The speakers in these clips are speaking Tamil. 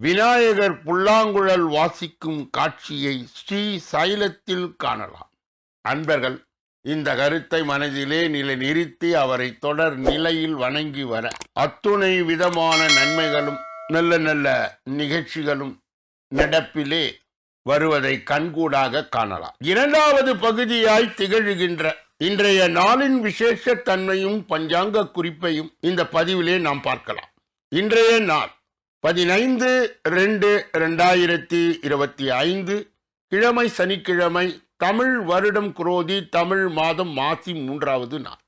விநாயகர் புல்லாங்குழல் வாசிக்கும் காட்சியை ஸ்ரீ சைலத்தில் காணலாம். அன்பர்கள் இந்த கருத்தை மனதிலே நிலை நிறுத்தி அவரை தொடர் நிலையில் வணங்கி வர அத்துணை விதமான நன்மைகளும் நல்ல நல்ல நிகழ்ச்சிகளும் நடப்பிலே வருவதை கண்கூடாக காணலாம். இரண்டாவது பகுதியாய் திகழ்கின்ற இன்றைய நாளின் விசேஷ தன்மையும் பஞ்சாங்க குறிப்பையும் இந்த பதிவிலே நாம் பார்க்கலாம். இன்றைய நாள் பதினைந்து ரெண்டு ரெண்டாயிரத்தி இருபத்தி ஐந்து கிழமை சனிக்கிழமை தமிழ் வருடம் குரோதி தமிழ் மாதம் மாசி மூன்றாவது நாள்.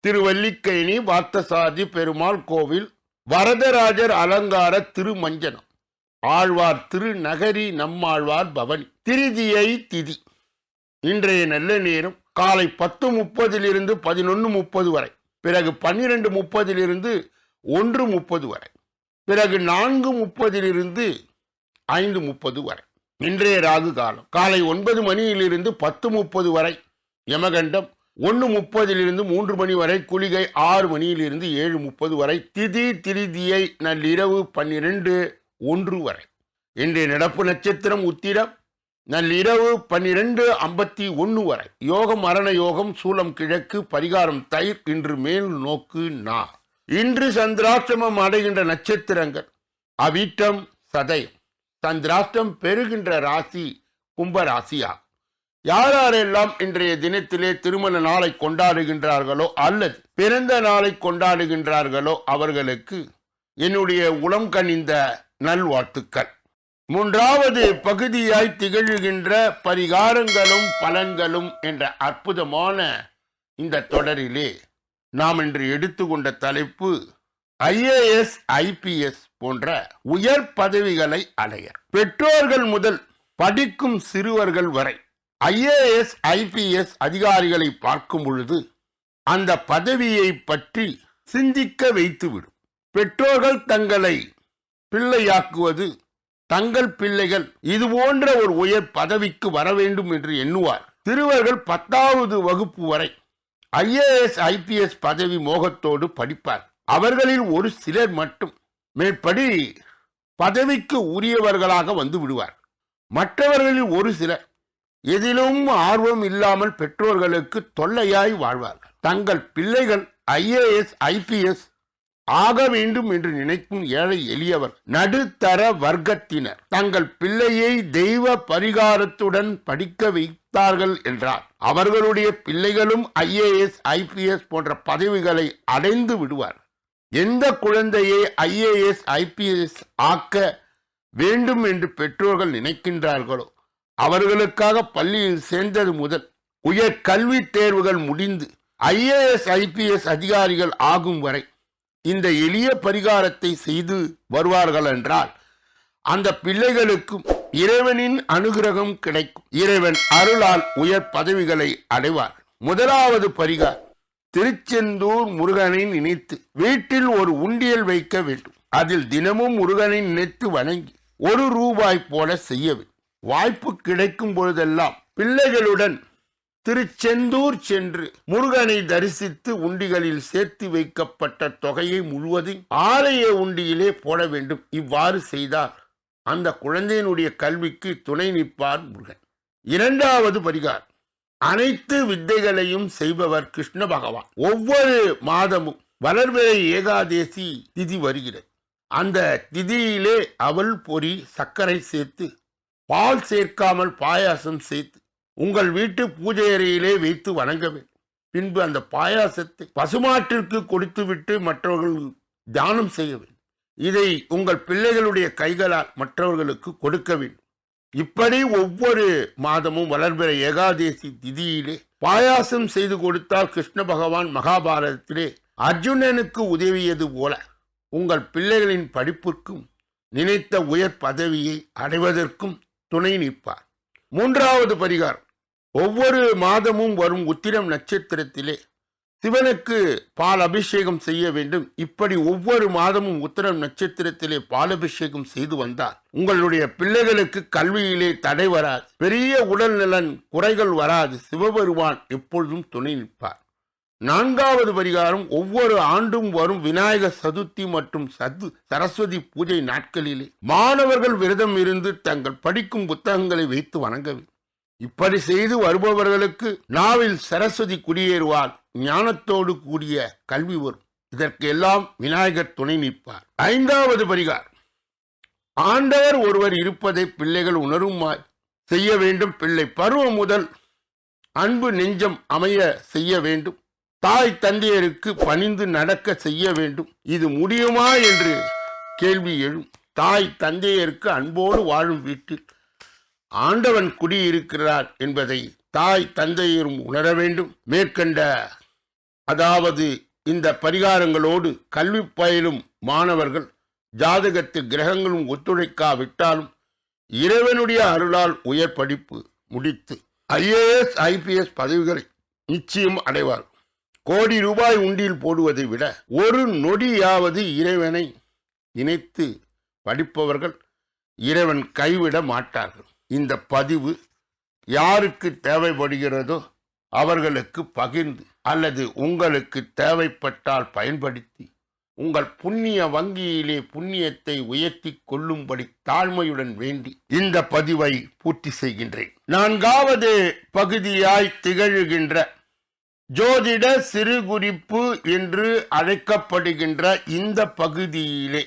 திருவல்லிக்கேணி பார்த்தசாதி பெருமாள் கோவில் வரதராஜர் அலங்கார திருமஞ்சனம். ஆழ்வார் திருநகரி நம்மாழ்வார் பவனி. திருதியை திதி. இன்றைய நல்ல நேரம் காலை பத்து முப்பதிலிருந்து பதினொன்று முப்பது வரை. பிறகு பன்னிரெண்டு முப்பதிலிருந்து ஒன்று முப்பது வரை. பிறகு நான்கு முப்பதிலிருந்து ஐந்து முப்பது வரை. இன்றைய ராகு காலம் காலை ஒன்பது மணியிலிருந்து பத்து முப்பது வரை யமகண்டம் ஒன்று முப்பதிலிருந்து மூன்று மணி வரை குளிகை ஆறு மணியிலிருந்து ஏழு முப்பது வரை திதி திரிதியை நள்ளிரவு பன்னிரெண்டு ஒன்று வரை. இன்றைய நடப்பு நட்சத்திரம் உத்திரம் நள்ளிரவு பன்னிரெண்டு ஐம்பத்தி ஒன்று வரை. யோகம் மரண யோகம் சூலம் கிழக்கு பரிகாரம் தயிர் இன்று மேல் நோக்கு நா இன்று சந்திராஷ்டமம் அடைகின்ற நட்சத்திரங்கள். அவிட்டம் சதயம். சந்திராஷ்டம் பெறுகின்ற ராசி கும்ப ராசியா யார் யாரெல்லாம் இன்றைய தினத்திலே திருமண நாளை கொண்டாடுகின்றார்களோ அல்லது பிறந்த நாளை கொண்டாடுகின்றார்களோ அவர்களுக்கு என்னுடைய உளம் கனிந்த நல்வாழ்த்துக்கள். மூன்றாவது பகுதியாய் திகழ்கின்ற பரிகாரங்களும் பலன்களும் என்ற அற்புதமான இந்த தொடரிலே நாம் இன்று எடுத்துக்கொண்ட தலைப்பு ஐஏஎஸ் ஐபிஎஸ் போன்ற உயர் பதவிகளை அடைய. பெற்றோர்கள் முதல் படிக்கும் சிறுவர்கள் வரை ஐஏஎஸ் ஐபிஎஸ் அதிகாரிகளை பார்க்கும் பொழுது அந்த பதவியை பற்றி சிந்திக்க வைத்துவிடும். பெற்றோர்கள் தங்களை பிள்ளையாக்குவது தங்கள் பிள்ளைகள் இது போன்ற ஒரு உயர் பதவிக்கு வர வேண்டும் என்று எண்ணுவார். சிறுவர்கள் பத்தாவது வகுப்பு வரை ஐஏஎஸ் ஐபிஎஸ் பதவி மோகத்தோடு படிப்பார். அவர்களில் ஒரு சிலர் மட்டும். மேற்படி பதவிக்கு உரியவர்களாக வந்து விடுவார். மற்றவர்களில் ஒரு சிலர். எதிலும் ஆர்வம் இல்லாமல் பெற்றோர்களுக்கு தொல்லையாய் வாழ்வார்கள். தங்கள் பிள்ளைகள் ஐஏஎஸ் ஐபிஎஸ் ஆக வேண்டும் என்று நினைக்கும் ஏழை எளியவர் நடுத்தர வர்க்கத்தினர். தங்கள் பிள்ளையை தெய்வ பரிகாரத்துடன் படிக்க வைத்தார்கள் என்றார். அவர்களுடைய பிள்ளைகளும் ஐஏஎஸ் ஐபிஎஸ் போன்ற பதவிகளை அடைந்து விடுவார். எந்த குழந்தையை ஐஏஎஸ் ஐபிஎஸ் ஆக்க வேண்டும் என்று பெற்றோர்கள் நினைக்கின்றார்களோ அவர்களுக்காக பள்ளியில் சேர்ந்தது முதல் உயர் கல்வி தேர்வுகள் முடிந்து ஐஏஎஸ் ஐபிஎஸ் அதிகாரிகள் ஆகும் வரை இந்த எளிய பரிகாரத்தை செய்து வருவார்கள் என்றால் அந்த பிள்ளைகளுக்கும் இறைவனின் அனுகிரகம் கிடைக்கும். இறைவன் அருளால் உயர் பதவிகளை அடைவார் முதலாவது பரிகார் திருச்செந்தூர் முருகனை நினைத்து. வீட்டில் ஒரு உண்டியல் வைக்க வேண்டும். அதில் தினமும் முருகனை நினைத்து வணங்கி ஒரு ரூபாய் போல செய்ய வேண்டும். வாய்ப்பு கிடைக்கும் பொழுதெல்லாம் பிள்ளைகளுடன் திருச்செந்தூர் சென்று முருகனை தரிசித்து உண்டிகளில் சேர்த்து வைக்கப்பட்ட தொகையை முழுவதும் ஆலய உண்டியிலே போட வேண்டும். இவ்வாறு செய்தால் அந்த குழந்தையினுடைய கல்விக்கு துணை நிற்பார் முருகன். இரண்டாவது பரிகார். அனைத்து வித்தைகளையும் செய்பவர் கிருஷ்ண பகவான். ஒவ்வொரு மாதமும் வளர்பிறை ஏகாதேசி திதி வருகிறது. அந்த திதியிலே அவள் பொறி சர்க்கரை சேர்த்து பால் சேர்க்காமல் பாயாசம் சேர்த்து உங்கள் வீட்டு பூஜை அறையிலே வைத்து வணங்க வேண்டும் பின்பு அந்த பாயாசத்தை பசுமாட்டிற்கு கொடுத்துவிட்டு மற்றவர்கள் தியானம் செய்ய வேண்டும். இதை உங்கள் பிள்ளைகளுடைய கைகளால் மற்றவர்களுக்கு கொடுக்க வேண்டும். இப்படி ஒவ்வொரு மாதமும் வளர்பிற ஏகாதேசி திதியிலே பாயாசம் செய்து கொடுத்தால் கிருஷ்ண பகவான் மகாபாரதத்திலே அர்ஜுனனுக்கு உதவியது போல உங்கள் பிள்ளைகளின் படிப்பிற்கும் நினைத்த உயர் பதவியை அடைவதற்கும் துணை நிற்பார். மூன்றாவது பரிகாரம். ஒவ்வொரு மாதமும் வரும் உத்திரம் நட்சத்திரத்திலே சிவனுக்கு பால் அபிஷேகம் செய்ய வேண்டும். இப்படி ஒவ்வொரு மாதமும் உத்திரம் நட்சத்திரத்திலே பால் அபிஷேகம் செய்து வந்தால் உங்களுடைய பிள்ளைகளுக்கு கல்வியிலே தடை வராது. பெரிய உடல் நலன் குறைகள் வராது. சிவபெருமான் எப்பொழுதும் துணை நிற்பார். நான்காவது பரிகாரம் ஒவ்வொரு ஆண்டும் வரும் விநாயகர் சதுர்த்தி மற்றும் சது சரஸ்வதி பூஜை நாட்களிலே. மாணவர்கள் விரதம் இருந்து தங்கள் படிக்கும் புத்தகங்களை வைத்து வணங்கவே இப்படி செய்து வருபவர்களுக்கு நாவில் சரஸ்வதி குடியேறுவார். ஞானத்தோடு கூடிய கல்வி வரும். இதற்கு எல்லாம் விநாயகர் துணை நிற்பார். ஐந்தாவது பரிகாரம். ஆண்டவர் ஒருவர் இருப்பதை பிள்ளைகள் உணருமாய். செய்ய வேண்டும் பிள்ளை பருவம் முதல் அன்பு நெஞ்சம் அமைய செய்ய வேண்டும். தாய் தந்தையருக்கு பணிந்து நடக்க செய்ய வேண்டும். இது முடியுமா என்று கேள்வி எழும். தாய் தந்தையருக்கு அன்போடு வாழும் வீட்டில் ஆண்டவன் குடியிருக்கிறார் என்பதை தாய் தந்தையரும் உணர வேண்டும். மேற்கண்ட அதாவது இந்த பரிகாரங்களோடு கல்வி பயிலும் மாணவர்கள் ஜாதகத்தில் கிரகங்களும் ஒத்துழைக்காவிட்டாலும் இறைவனுடைய அருளால் உயர் படிப்பு முடித்து ஐஏஎஸ் ஐபிஎஸ் பதவிகளை நிச்சயம் அடைவார் கோடி ரூபாய் உண்டியில் போடுவதை விட ஒரு நொடியாவது இறைவனை நினைத்து படிப்பவர்கள் இறைவன் கைவிட மாட்டார்கள். இந்த பதிவு யாருக்கு தேவைப்படுகிறதோ அவர்களுக்கு பகிர்ந்து அல்லது உங்களுக்கு தேவைப்பட்டால் பயன்படுத்தி உங்கள் புண்ணிய வங்கியிலே புண்ணியத்தை உயர்த்தி கொள்ளும்படி தாழ்மையுடன் வேண்டி இந்த பதிவை பூர்த்தி செய்கின்றேன். நான்காவது பகுதியாய் திகழ்கின்ற ஜோதிட சிறு குறிப்பு என்று அழைக்கப்படுகின்ற இந்த பகுதியிலே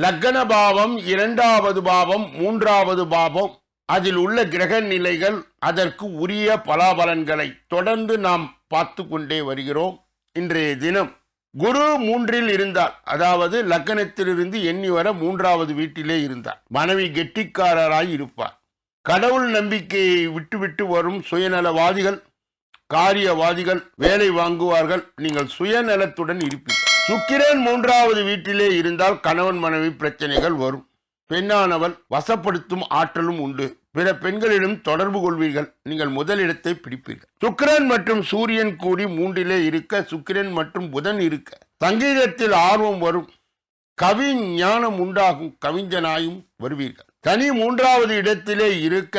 லக்ன பாவம் இரண்டாவது பாவம் மூன்றாவது பாவம் அதில் உள்ள கிரக நிலைகள் அதற்கு உரிய பலாபலன்களை தொடர்ந்து நாம் பார்த்து கொண்டே வருகிறோம். இன்றைய தினம் குரு மூன்றில் இருந்தார். அதாவது லக்கணத்திலிருந்து எண்ணி வர மூன்றாவது வீட்டிலே இருந்தார். மனைவி கெட்டிக்காரராய் இருப்பார். கடவுள் நம்பிக்கையை விட்டுவிட்டு வரும் சுயநலவாதிகள் காரியவாதிகள் வேலை வாங்குவார்கள். நீங்கள் சுயநலத்துடன் இருப்பீர்கள் சுக்கிரன் மூன்றாவது வீட்டிலே இருந்தால் கணவன் மனைவி பிரச்சனைகள் வரும். பெண்ணானவள் வசப்படுத்தும் ஆற்றலும் உண்டு. பிற பெண்களிடம் தொடர்பு கொள்வீர்கள். நீங்கள் முதலிடத்தை பிடிப்பீர்கள். சுக்கிரன் மற்றும் சூரியன் கூடி மூன்றிலே இருக்க சுக்கிரன் மற்றும் புதன் இருக்க சங்கீதத்தில் ஆர்வம் வரும். கவி ஞானம் உண்டாகும். கவிஞனாயும் வருவீர்கள். தனி மூன்றாவது இடத்திலே இருக்க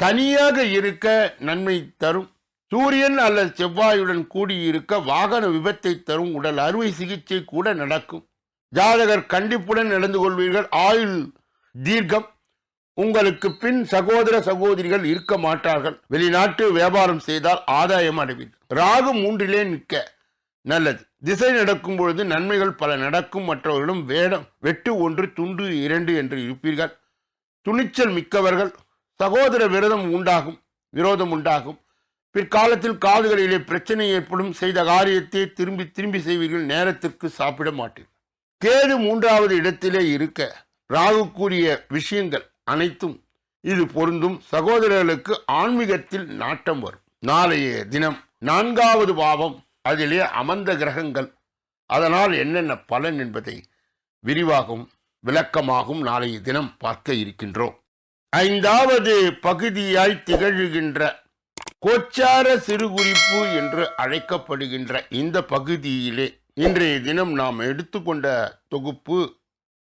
தனியாக இருக்க நன்மை தரும். சூரியன் அல்லது செவ்வாயுடன் கூடியிருக்க வாகன விபத்தை தரும் உடல் அறுவை சிகிச்சை கூட நடக்கும். ஜாதகர் கண்டிப்புடன் நடந்து கொள்வீர்கள். ஆயுள் தீர்க்கம். உங்களுக்கு பின் சகோதர சகோதரிகள் இருக்க மாட்டார்கள். வெளிநாட்டு வியாபாரம் செய்தால் ஆதாயம் அடைவீர்கள். ராகு மூன்றிலே நிற்க நல்லது. திசை நடக்கும் பொழுது நன்மைகள் பல நடக்கும். மற்றவர்களும் வேடம் வெட்டு ஒன்று துண்டு இரண்டு என்று இருப்பீர்கள். துணிச்சல் மிக்கவர்கள். சகோதர விரதம் உண்டாகும் விரோதம் உண்டாகும். பிற்காலத்தில் காதுகளிலே பிரச்சனை ஏற்படும் செய்த காரியத்தை திரும்பி திரும்பி செய்வீர்கள் நேரத்திற்கு சாப்பிட மாட்டீர்கள். கேது மூன்றாவது இடத்திலே இருக்க ராகு கூறிய விஷயங்கள் அனைத்தும் இது பொருந்தும். சகோதரர்களுக்கு ஆன்மீகத்தில் நாட்டம் வரும். நாளைய தினம் நான்காவது பாவம் அதிலே அமர்ந்த கிரகங்கள். அதனால் என்னென்ன பலன் என்பதை விரிவாகவும் விளக்கமாகவும் நாளைய தினம் பார்க்க இருக்கின்றோம். ஐந்தாவது பகுதியாய் திகழ்கின்ற கோச்சார சிறுகுறிப்பு என்று அழைக்கப்படுகின்ற இந்த பகுதியிலே இன்றைய தினம் நாம் எடுத்துக்கொண்ட தொகுப்பு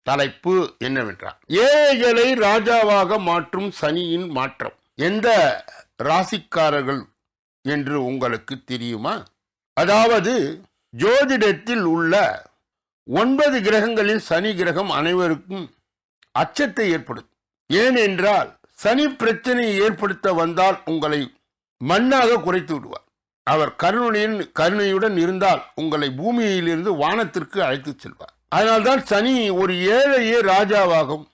தலைப்பு என்னவென்றால் ஏழைகளை ராஜாவாக மாற்றும் சனியின் மாற்றம். எந்த ராசிக்காரர்கள் என்று உங்களுக்கு தெரியுமா? அதாவது ஜோதிடத்தில் உள்ள ஒன்பது கிரகங்களில் சனி கிரகம் அனைவருக்கும் அச்சத்தை ஏற்படுத்தும். ஏனென்றால் சனி பிரச்சனையை ஏற்படுத்த வந்தால் உங்களை மண்ணாக குறைத்து விடுவார். அவர் கருணையின் கருணையுடன் இருந்தால் உங்களை பூமியிலிருந்து வானத்திற்கு அழைத்துச் செல்வார். அதனால்தான் சனி ஒரு ஏழையே ராஜாவாகவும்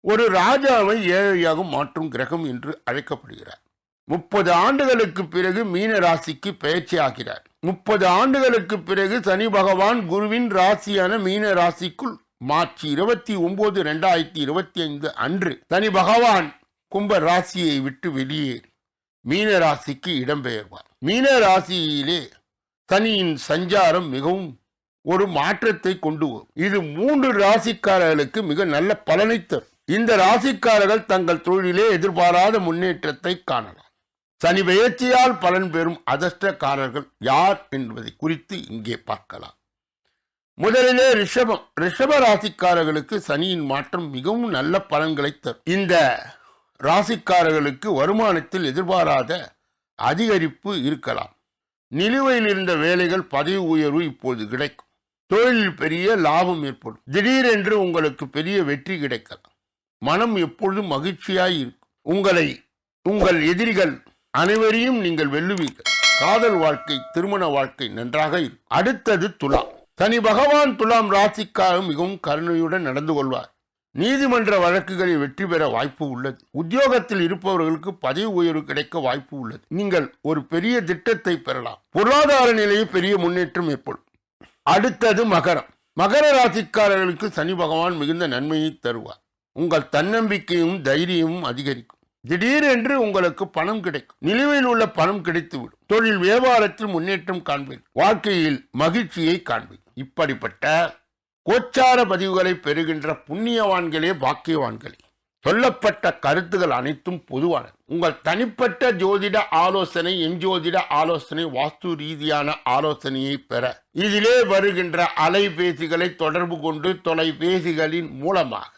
ஒரு ராஜாவை ஏழையாக மாற்றும் கிரகம் என்று அழைக்கப்படுகிறார். முப்பது ஆண்டுகளுக்கு பிறகு மீன ராசிக்கு பயிற்சி ஆகிறார். முப்பது ஆண்டுகளுக்கு பிறகு சனி பகவான் குருவின் ராசியான மீன ராசிக்குள் மார்ச் இருபத்தி ஒன்பது ரெண்டாயிரத்தி இருபத்தி ஐந்து அன்று சனி பகவான் கும்ப ராசியை விட்டு வெளியேறி மீன ராசிக்கு இடம்பெயர்வார். மீன ராசியிலே சனியின் சஞ்சாரம் மிகவும் ஒரு மாற்றத்தை கொண்டு வரும். இது மூன்று ராசிக்காரர்களுக்கு மிக நல்ல பலனை தரும். இந்த ராசிக்காரர்கள் தங்கள் தொழிலே எதிர்பாராத முன்னேற்றத்தை காணலாம். சனி பெயர்ச்சியால் பலன் பெறும் அதிர்ஷ்டக்காரர்கள் யார் என்பதை குறித்து இங்கே பார்க்கலாம். முதலிலே ரிஷபம். ரிஷப ராசிக்காரர்களுக்கு சனியின் மாற்றம் மிகவும் நல்ல பலன்களை தரும். இந்த ராசிக்காரர்களுக்கு வருமானத்தில் எதிர்பாராத அதிகரிப்பு இருக்கலாம். நிலுவையில் இருந்த வேலைகள் பதவி உயர்வு இப்போது கிடைக்கும். தொழிலில் பெரிய லாபம் ஏற்படும். திடீரென்று உங்களுக்கு பெரிய வெற்றி கிடைக்கலாம். மனம் எப்பொழுதும் மகிழ்ச்சியாய் இருக்கும். உங்களை உங்கள் எதிரிகள் அனைவரையும் நீங்கள் வெல்லுவீர்கள். காதல் வாழ்க்கை திருமண வாழ்க்கை நன்றாக இருக்கும். அடுத்தது துலாம். சனி பகவான் துலாம் ராசிக்காக மிகவும் கருணையுடன் நடந்து கொள்வார். நீதிமன்ற வழக்குகளில் வெற்றி பெற வாய்ப்பு உள்ளது. உத்தியோகத்தில் இருப்பவர்களுக்கு பதவி உயர்வு கிடைக்க வாய்ப்பு உள்ளது. நீங்கள் ஒரு பெரிய திட்டத்தை பெறலாம். பொருளாதார நிலையில் பெரிய முன்னேற்றம் ஏற்படும். அடுத்தது மகரம். மகர ராசிக்காரர்களுக்கு சனி பகவான் மிகுந்த நன்மையை தருவார். உங்கள் தன்னம்பிக்கையும் தைரியமும் அதிகரிக்கும். திடீரென்று உங்களுக்கு பணம் கிடைக்கும். நிலுவையில் உள்ள பணம் கிடைத்துவிடும். தொழில் வியாபாரத்தில் முன்னேற்றம் காண்பீர்கள். வாழ்க்கையில் மகிழ்ச்சியை காண்பீர்கள். இப்படிப்பட்ட கோச்சார பதிவுகளை பெறுகின்ற புண்ணியவான்களே பாக்கியவான்களே. சொல்லப்பட்ட கருத்துகள் அனைத்தும் பொதுவானது உங்கள் தனிப்பட்ட ஜோதிட ஆலோசனை எஞ்சோதிட ஆலோசனை வாஸ்து ரீதியான ஆலோசனையை பெற. இதிலே வருகின்ற அலைபேசிகளை தொடர்பு கொண்டு தொலைபேசிகளின் மூலமாக.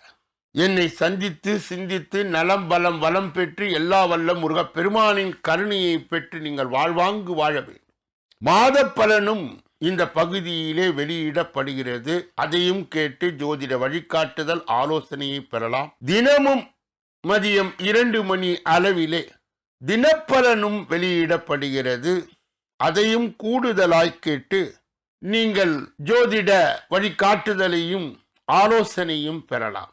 என்னை சந்தித்து சிந்தித்து நலம் பலம் வளம் பெற்று எல்லா வல்ல முருகப் பெருமானின் கருணையை பெற்று நீங்கள் வாழ்வாங்கு வாழ வேண்டும். மாத பலனும் இந்த பகுதியிலே வெளியிடப்படுகிறது. அதையும் கேட்டு ஜோதிட வழிகாட்டுதல் ஆலோசனையை பெறலாம். தினமும் மதியம் இரண்டு மணி அளவிலே தினப்பலனும் வெளியிடப்படுகிறது. அதையும் கூடுதலாய் கேட்டு நீங்கள் ஜோதிட வழிகாட்டுதலையும் ஆலோசனையும் பெறலாம்.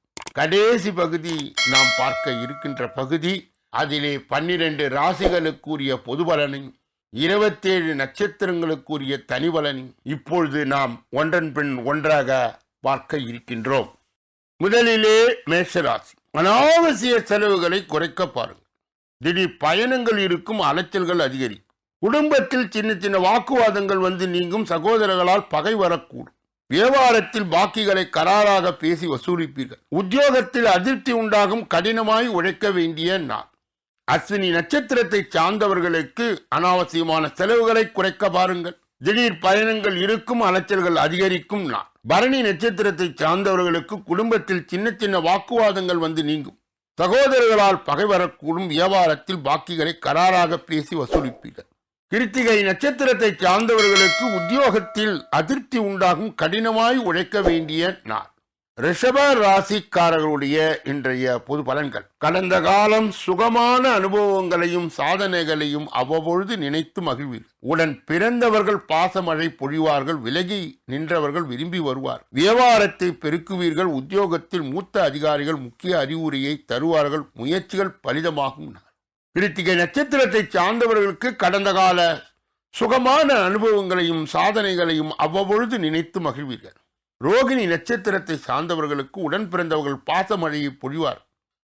கடைசி பகுதி நாம் பார்க்க இருக்கின்ற பகுதி. அதிலே பன்னிரண்டு ராசிகளுக்குரிய பொது இருபத்தேழு நட்சத்திரங்களுக்குரிய தனி பலனையும் இப்பொழுது நாம் ஒன்றன் பின் ஒன்றாக பார்க்க இருக்கின்றோம். முதலிலே மேஷராசி. அனாவசிய செலவுகளை குறைக்க பாருங்கள். திடீர் பயணங்கள் இருக்கும் அலைச்சல்கள் அதிகரிக்கும். குடும்பத்தில் சின்ன சின்ன வாக்குவாதங்கள் வந்து நீங்கும் சகோதரர்களால் பகை வரக்கூடும். வியாபாரத்தில் பாக்கிகளை கராராக பேசி வசூலிப்பீர்கள். உத்தியோகத்தில் அதிருப்தி உண்டாகும் கடினமாய் உழைக்க வேண்டிய நாள். அஸ்வினி நட்சத்திரத்தை சார்ந்தவர்களுக்கு அனாவசியமான செலவுகளை குறைக்க பாருங்கள். திடீர் பயணங்கள் இருக்கும் அலைச்சல்கள் அதிகரிக்கும் நாள். பரணி நட்சத்திரத்தை சார்ந்தவர்களுக்கு குடும்பத்தில் சின்ன சின்ன வாக்குவாதங்கள் வந்து நீங்கும். சகோதரர்களால் பகை வரக்கூடும் வியாபாரத்தில் பாக்கிகளை கராராக பேசி வசூலிப்பீர்கள். கிருத்திகை நட்சத்திரத்தை சார்ந்தவர்களுக்கு உத்தியோகத்தில் அதிருப்தி உண்டாகும் கடினமாய் உழைக்க வேண்டிய நாள். ரிஷப ராசிக்காரர்களுடைய இன்றைய பொது பலன்கள். கடந்த காலம் சுகமான அனுபவங்களையும் சாதனைகளையும் அவ்வப்பொழுது நினைத்து மகிழ்வீர். உடன் பிறந்தவர்கள் பாசமழை பொழிவார்கள் விலகி நின்றவர்கள் விரும்பி வருவார். வியாபாரத்தை பெருக்குவீர்கள் உத்தியோகத்தில் மூத்த அதிகாரிகள் முக்கிய அறிவுரையை தருவார்கள் முயற்சிகள் பலிதமாகும். நாள் கிருத்திகை நட்சத்திரத்தை சார்ந்தவர்களுக்கு கடந்த கால சுகமான அனுபவங்களையும் சாதனைகளையும் அவ்வப்பொழுது நினைத்து மகிழ்வீர்கள். ரோகிணி நட்சத்திரத்தை சார்ந்தவர்களுக்கு உடன் பிறந்தவர்கள் பாசமழையை பொழிவார்.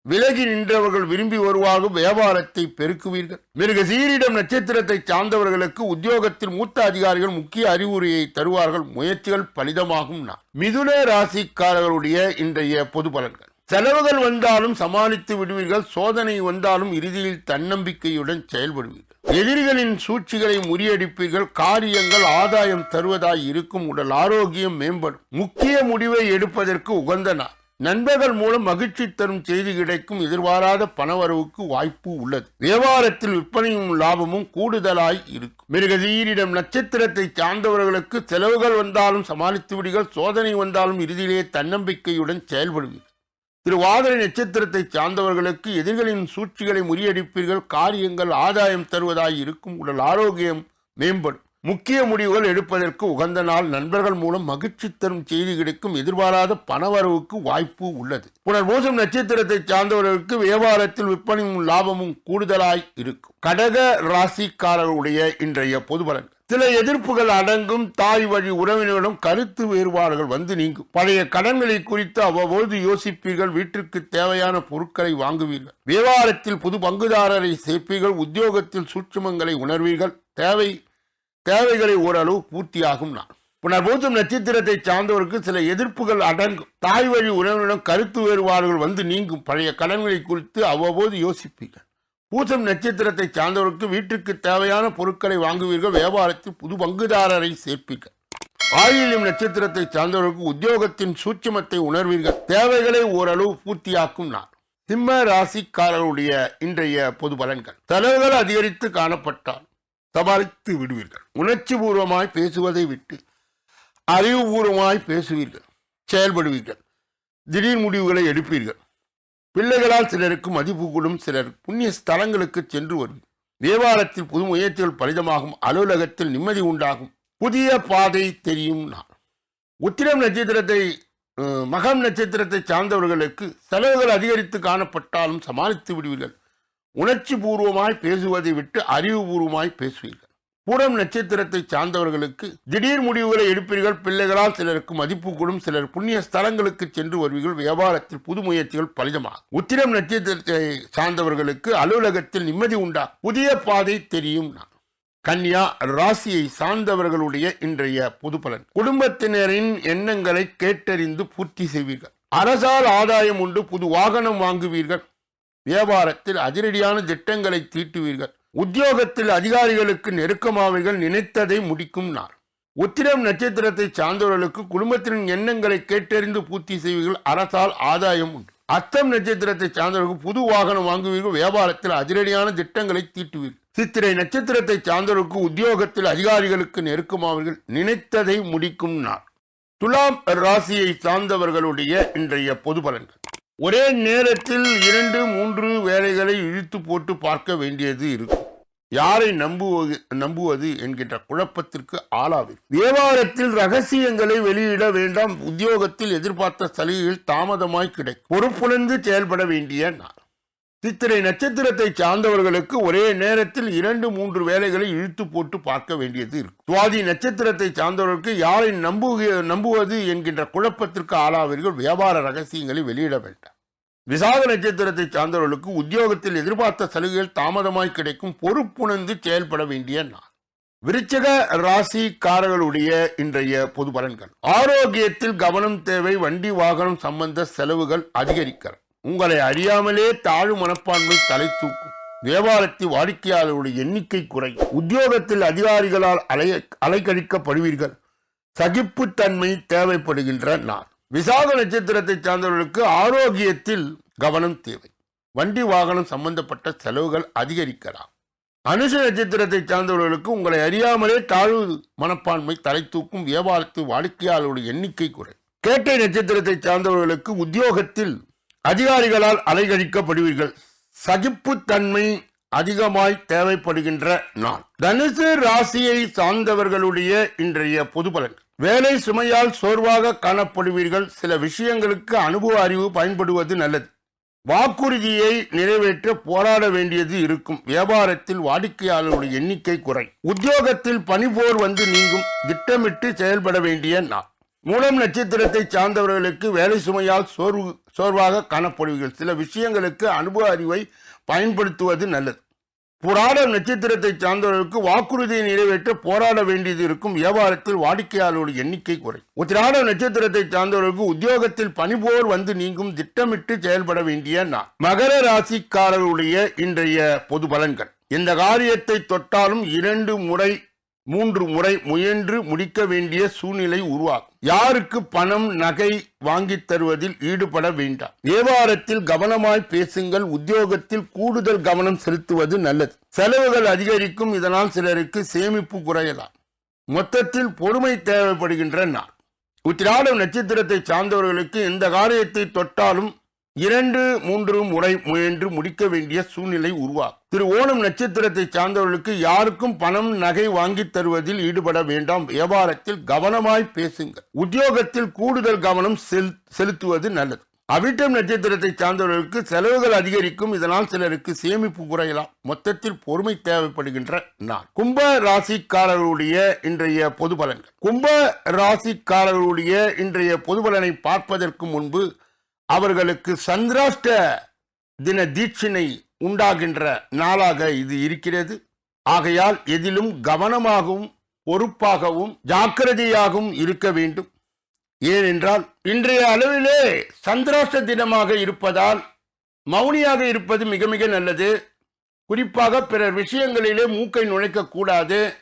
விலகி நின்றவர்கள் விரும்பி வருவார்கள் வியாபாரத்தை பெருக்குவீர்கள். மிருக சீரிடம் நட்சத்திரத்தை சார்ந்தவர்களுக்கு உத்தியோகத்தில் மூத்த அதிகாரிகள் முக்கிய அறிவுரையை தருவார்கள் முயற்சிகள் பலிதமாகும். நான் மிதுன ராசிக்காரர்களுடைய இன்றைய பொது பலன்கள். செலவுகள் வந்தாலும் சமாளித்து விடுவீர்கள் சோதனை வந்தாலும் இறுதியில் தன்னம்பிக்கையுடன் செயல்படுவீர்கள். எதிரிகளின் சூழ்ச்சிகளை முறியடிப்பீர்கள் காரியங்கள் ஆதாயம் தருவதாய் இருக்கும் உடல் ஆரோக்கியம் மேம்படும். முக்கிய முடிவை எடுப்பதற்கு உகந்த நாள். நண்பர்கள் மூலம் மகிழ்ச்சி தரும் செய்தி கிடைக்கும் எதிர்பாராத பணவரவுக்கு வாய்ப்பு உள்ளது. வியாபாரத்தில் விற்பனையும் லாபமும் கூடுதலாய் இருக்கும். மிருகதீரிடம் நட்சத்திரத்தை சார்ந்தவர்களுக்கு செலவுகள் வந்தாலும் சமாளித்து விடுகள் சோதனை வந்தாலும் இறுதியிலேயே தன்னம்பிக்கையுடன் செயல்படுவீர்கள். திருவாதிரை நட்சத்திரத்தை சார்ந்தவர்களுக்கு எதிர்களின் சூழ்ச்சிகளை முறியடிப்பீர்கள் காரியங்கள் ஆதாயம் தருவதாய் இருக்கும் உடல் ஆரோக்கியம் மேம்படும். முக்கிய முடிவுகள் எடுப்பதற்கு உகந்த நாள் நண்பர்கள் மூலம் மகிழ்ச்சி தரும் செய்தி கிடைக்கும் எதிர்பாராத பணவரவுக்கு வாய்ப்பு உள்ளது. புனர்பூசம் நட்சத்திரத்தை சார்ந்தவர்களுக்கு வியாபாரத்தில் விற்பனையும் லாபமும் கூடுதலாய் இருக்கும். கடக ராசிக்காரர்களுடைய இன்றைய பொது பலன்கள் சில எதிர்ப்புகள் அடங்கும் தாய் வழி உறவினரிடம் கருத்து வேறுபாடுகள் வந்து நீங்கும். பழைய கடன்களை குறித்து அவ்வப்போது யோசிப்பீர்கள் வீட்டிற்கு தேவையான பொருட்களை வாங்குவீர்கள். வியாபாரத்தில் புது பங்குதாரரை சேர்ப்பீர்கள் உத்தியோகத்தில் சூட்சுமங்களை உணர்வீர்கள். தேவை தேவைகளை ஓரளவு பூர்த்தியாகும் நான் புனர்பூசம் நட்சத்திரத்தை சார்ந்தவருக்கு சில எதிர்ப்புகள் அடங்கும். தாய் வழி உறவினரிடம் கருத்து வேறுபாடுகள் வந்து நீங்கும். பழைய கடன்களை குறித்து அவ்வப்போது யோசிப்பீர்கள். பூசம் நட்சத்திரத்தை சார்ந்தவருக்கு வீட்டுக்கு தேவையான பொருட்களை வாங்குவீர்கள். வியாபாரத்தில் புது பங்குதாரரை சேர்ப்பீர்கள். ஆயில்யம் நட்சத்திரத்தை சார்ந்தவருக்கு உத்தியோகத்தின் சூட்சுமத்தை உணர்வீர்கள். தேவைகளை ஓரளவு பூர்த்தியாக்கும் நான் சிம்ம ராசிக்காரருடைய இன்றைய பொது பலன்கள். செலவுகள் அதிகரித்து காணப்பட்டால் சமாளித்து விடுவீர்கள். உணர்ச்சி பூர்வமாய் பேசுவதை விட்டு அறிவுபூர்வமாய் பேசுவீர்கள். செயல்படுவீர்கள். திடீர் முடிவுகளை எடுப்பீர்கள். பிள்ளைகளால் சிலருக்கு மதிப்பு கூடும் சிலர் புண்ணிய ஸ்தலங்களுக்கு சென்று வரும். தேவாலயத்தில் புது முயற்சிகள் பலிதமாகும் அலுவலகத்தில் நிம்மதி உண்டாகும். புதிய பாதை தெரியும் நான் உத்திரம் நட்சத்திரத்தை மகம் நட்சத்திரத்தை சார்ந்தவர்களுக்கு செலவுகள் அதிகரித்து காணப்பட்டாலும் சமாளித்து விடுவீர்கள். உணர்ச்சி பூர்வமாய் பேசுவதை விட்டு அறிவுபூர்வமாய் பேசுவீர்கள். பூரம் நட்சத்திரத்தை சார்ந்தவர்களுக்கு திடீர் முடிவுகளை எடுப்பீர்கள். பிள்ளைகளால் சிலருக்கு மதிப்பு கூடும். சிலர் புண்ணிய ஸ்தலங்களுக்கு சென்று வருவீர்கள். வியாபாரத்தில் புது முயற்சிகள் பலிதமாகும். உத்திரம் நட்சத்திரத்தை சார்ந்தவர்களுக்கு அலுவலகத்தில் நிம்மதி உண்டா? புதிய பாதை தெரியும். நான் கன்யா ராசியை சார்ந்தவர்களுடைய இன்றைய பொது பலன். குடும்பத்தினரின் எண்ணங்களை கேட்டறிந்து பூர்த்தி செய்வீர்கள். அரசால் ஆதாயம் உண்டு. புது வாகனம் வாங்குவீர்கள். வியாபாரத்தில் அதிரடியான திட்டங்களை தீட்டுவீர்கள். உத்தியோகத்தில் அதிகாரிகளுக்கு நெருக்கமாவீர்கள் நினைத்ததை முடிக்கும் நாள். உத்திரம் நட்சத்திரத்தை சார்ந்தவர்களுக்கு குடும்பத்தின் எண்ணங்களை கேட்டறிந்து பூர்த்தி செய்வீர்கள். அரசால் ஆதாயம் உண்டு. அத்தம் நட்சத்திரத்தை சார்ந்தவர்களுக்கு புது வாகனம் வாங்குவீர்கள். வியாபாரத்தில் அதிரடியான திட்டங்களை தீட்டுவீர்கள். சித்திரை நட்சத்திரத்தை சார்ந்தவர்களுக்கு உத்தியோகத்தில் அதிகாரிகளுக்கு நெருக்கமாவீர்கள். நினைத்ததை முடிக்கும் நாள். துலாம் ராசியை சார்ந்தவர்களுடைய இன்றைய பொது பலன்கள். ஒரே நேரத்தில் இரண்டு மூன்று வேலைகளை இழுத்து போட்டு பார்க்க வேண்டியது இருக்கும். யாரை நம்புவது நம்புவது என்கின்ற குழப்பத்திற்கு ஆளாவில் வியாபாரத்தில் ரகசியங்களை வெளியிட வேண்டாம். உத்தியோகத்தில் எதிர்பார்த்த சலுகைகள் தாமதமாய் கிடைக்கும். பொறுப்புணர்ந்து செயல்பட வேண்டிய நாள். சித்திரை நட்சத்திரத்தை சார்ந்தவர்களுக்கு ஒரே நேரத்தில் இரண்டு மூன்று வேலைகளை இழுத்து போட்டு பார்க்க வேண்டியது இருக்கும். சுவாதி நட்சத்திரத்தை சார்ந்தவர்களுக்கு யாரை நம்புக நம்புவது என்கின்ற குழப்பத்திற்கு ஆளாவீர்கள். வியாபார ரகசியங்களை வெளியிட வேண்டாம். விசாக நட்சத்திரத்தை சார்ந்தவர்களுக்கு உத்தியோகத்தில் எதிர்பார்த்த சலுகைகள் தாமதமாய் கிடைக்கும் பொறுப்புணர்ந்து செயல்பட வேண்டிய நாள். விருச்சக ராசிக்காரர்களுடைய இன்றைய பொது பலன்கள். ஆரோக்கியத்தில் கவனம் தேவை வண்டி வாகனம் சம்பந்த செலவுகள் அதிகரிக்கிறது உங்களை அறியாமலே தாழ்வு மனப்பான்மை தலை தூக்கும். வியாபாரத்தில் வாடிக்கையாளர்களுடைய எண்ணிக்கை குறையும். உத்தியோகத்தில் அதிகாரிகளால் அலை அலைக்கழிக்கப்படுவீர்கள் சகிப்புத்தன்மை தேவைப்படுகின்ற நாள். விசாக நட்சத்திரத்தை சார்ந்தவர்களுக்கு ஆரோக்கியத்தில் கவனம் தேவை. வண்டி வாகனம் சம்பந்தப்பட்ட செலவுகள் அதிகரிக்கலாம். அனுஷ நட்சத்திரத்தை சார்ந்தவர்களுக்கு உங்களை அறியாமலே தாழ்வு மனப்பான்மை தலை தூக்கும் வியாபாரத்து வாடிக்கையாளர்களுடைய எண்ணிக்கை குறை. கேட்டை நட்சத்திரத்தை சார்ந்தவர்களுக்கு உத்தியோகத்தில் அதிகாரிகளால் அலைகழிக்கப்படுவீர்கள். சகிப்புத்தன்மை அதிகமாய் தேவைப்படுகின்ற நாள். தனுசு ராசியை சார்ந்தவர்களுடைய இன்றைய பொது பலன் வேலை சுமையால் சோர்வாக காணப்படுவீர்கள். சில விஷயங்களுக்கு அனுபவ அறிவு பயன்படுவது நல்லது. வாக்குறுதியை நிறைவேற்ற போராட வேண்டியது இருக்கும். வியாபாரத்தில் வாடிக்கையாளர்களுடைய எண்ணிக்கை குறை. உத்தியோகத்தில் பணிபோர் வந்து நீங்கும். திட்டமிட்டு செயல்பட வேண்டிய நாள். மூலம் நட்சத்திரத்தை சார்ந்தவர்களுக்கு வேலை சுமையால் சோர்வு சோர்வாக காணப்படுவீர்கள். சில விஷயங்களுக்கு அனுபவ அறிவை பயன்படுத்துவது நல்லது. புராட நட்சத்திரத்தை சார்ந்தவர்களுக்கு வாக்குறுதியை நிறைவேற்ற போராட வேண்டியது இருக்கும் வியாபாரத்தில் வாடிக்கையாளர்களுடைய எண்ணிக்கை குறை. உத்திராட நட்சத்திரத்தை சார்ந்தவர்களுக்கு உத்தியோகத்தில் பணிபோர் வந்து நீங்கும் திட்டமிட்டு செயல்பட வேண்டிய நான் மகர ராசிக்காரர்களுடைய இன்றைய பொது பலன்கள். இந்த காரியத்தை தொட்டாலும் இரண்டு முறை மூன்று முறை முயன்று முடிக்க வேண்டிய சூழ்நிலை உருவாகும். யாருக்கு பணம் நகை வாங்கி தருவதில் ஈடுபட வேண்டாம். வியாபாரத்தில் கவனமாய் பேசுங்கள் உத்தியோகத்தில் கூடுதல் கவனம் செலுத்துவது நல்லது. செலவுகள் அதிகரிக்கும் இதனால் சிலருக்கு சேமிப்பு குறையலாம். மொத்தத்தில் பொறுமை தேவைப்படுகின்ற நாள். உத்திராடம் நட்சத்திரத்தை சார்ந்தவர்களுக்கு எந்த காரியத்தை தொட்டாலும் இரண்டு மூன்று முறை முயன்று முடிக்க வேண்டிய சூழ்நிலை உருவாகும். திரு ஓணம் நட்சத்திரத்தை சார்ந்தவர்களுக்கு யாருக்கும் பணம் நகை வாங்கித் தருவதில் ஈடுபட வேண்டாம். வியாபாரத்தில் கவனமாய் பேசுங்கள். உத்தியோகத்தில் கூடுதல் கவனம் செல்- செலுத்துவது நல்லது. அவிட்டம் நட்சத்திரத்தை சார்ந்தவர்களுக்கு செலவுகள் அதிகரிக்கும். இதனால் சிலருக்கு சேமிப்பு குறையலாம். மொத்தத்தில் பொறுமை தேவைப்படுகின்ற நாள். கும்ப ராசிக்காரர்களுடைய இன்றைய பொது பலன்கள். கும்ப ராசிக்காரர்களுடைய இன்றைய பொது பலனை பார்ப்பதற்கு முன்பு அவர்களுக்கு சந்திராஷ்ட தின தீட்சினை உண்டாகின்ற நாளாக இது இருக்கிறது. ஆகையால் எதிலும் கவனமாகவும் பொறுப்பாகவும் ஜாக்கிரதையாகவும் இருக்க வேண்டும். ஏனென்றால் இன்றைய அளவிலே சந்திராஷ்ட தினமாக இருப்பதால் மௌனியாக இருப்பது மிக மிக நல்லது. குறிப்பாக பிறர் விஷயங்களிலே மூக்கை நுழைக்கக்கூடாது.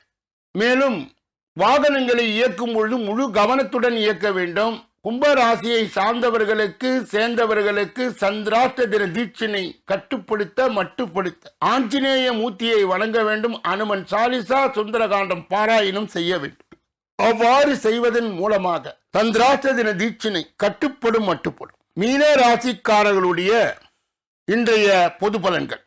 மேலும் வாகனங்களை இயக்கும் பொழுது முழு கவனத்துடன் இயக்க வேண்டும். கும்பராசியை சார்ந்தவர்களுக்கு சேர்ந்தவர்களுக்கு சந்திராஷ்ட தின தீட்சினை கட்டுப்படுத்த மட்டுப்படுத்த. ஆஞ்சநேய மூர்த்தியை வணங்க வேண்டும். அனுமன் சாலிசா சுந்தரகாண்டம் பாராயணம் செய்ய வேண்டும். அவ்வாறு செய்வதன் மூலமாக சந்திராஷ்ட தின தீட்சினை கட்டுப்படும் மட்டுப்படும். மீன ராசிக்காரர்களுடைய இன்றைய பொது பலன்கள்.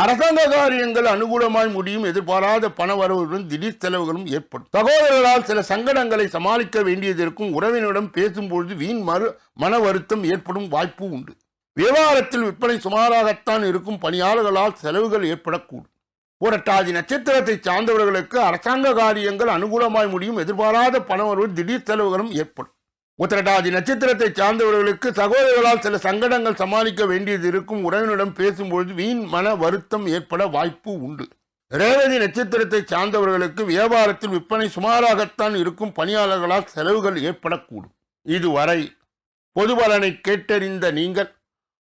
அரசாங்க காரியங்கள் அனுகூலமாய் முடியும். எதிர்பாராத பண வரவுகளும் திடீர் செலவுகளும் ஏற்படும். சகோதரர்களால் சில சங்கடங்களை சமாளிக்க வேண்டியதற்கும் உறவினரிடம் பேசும்பொழுது வீண் மறு மன வருத்தம் ஏற்படும் வாய்ப்பு உண்டு. விவகாரத்தில் விற்பனை சுமாராகத்தான் இருக்கும். பணியாளர்களால் செலவுகள் ஏற்படக்கூடும். புரட்டாதி நட்சத்திரத்தை சார்ந்தவர்களுக்கு அரசாங்க காரியங்கள் அனுகூலமாய் முடியும். எதிர்பாராத பண திடீர் செலவுகளும் ஏற்படும். உத்திரட்டாதி நட்சத்திரத்தை சார்ந்தவர்களுக்கு சகோதரர்களால் சில சங்கடங்கள் சமாளிக்க வேண்டியது இருக்கும். உறவினரிடம் பேசும்பொழுது வீண் மன வருத்தம் ஏற்பட வாய்ப்பு உண்டு. ரேவதி நட்சத்திரத்தை சார்ந்தவர்களுக்கு வியாபாரத்தில் விற்பனை சுமாராகத்தான் இருக்கும். பணியாளர்களால் செலவுகள் ஏற்படக்கூடும். இதுவரை பொது பலனை கேட்டறிந்த நீங்கள்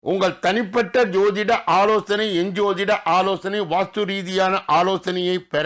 உங்கள் தனிப்பட்ட ஜோதிட ஆலோசனை எஞ்சோதிட ஆலோசனை வாஸ்து ரீதியான ஆலோசனையை பெற